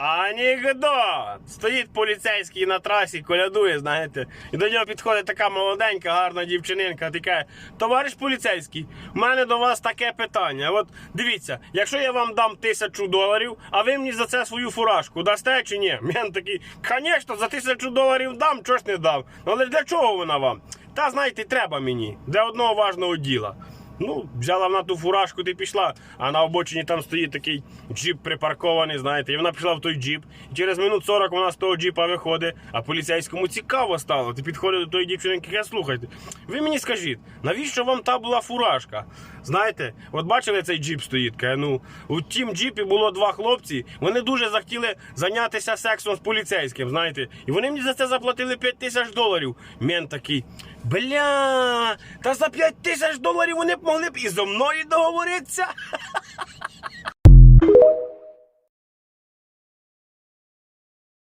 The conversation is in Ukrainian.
Анекдот! Стоїть поліцейський на трасі, колядує, знаєте, і до нього підходить така молоденька, гарна дівчининка, така, товариш поліцейський, в мене до вас таке питання. От дивіться, якщо я вам дам тисячу доларів, а ви мені за це свою фуражку дасте чи ні? Мен такий, звісно, за тисячу доларів дам, чого ж не. Ну але для чого вона вам? Та знаєте, треба мені для одного важного діла. Ну, взяла вона ту фуражку, ти пішла, а на обочині там стоїть такий джип припаркований, знаєте, і вона пішла в той джип. І через минут 40 вона з того джипа виходить, а поліцейському цікаво стало. Ти підходить до тої дівчинки, каже, слухайте, ви мені скажіть, навіщо вам та була фуражка? Знаєте, от бачили цей джип стоїть, ну, у тім джипі було два хлопці, вони дуже захотіли зайнятися сексом з поліцейським, знаєте, і вони мені за це заплатили 5 тисяч доларів. Мен такий, бля, та за 5 тисяч доларів вони б могли б і зо мною договоритися.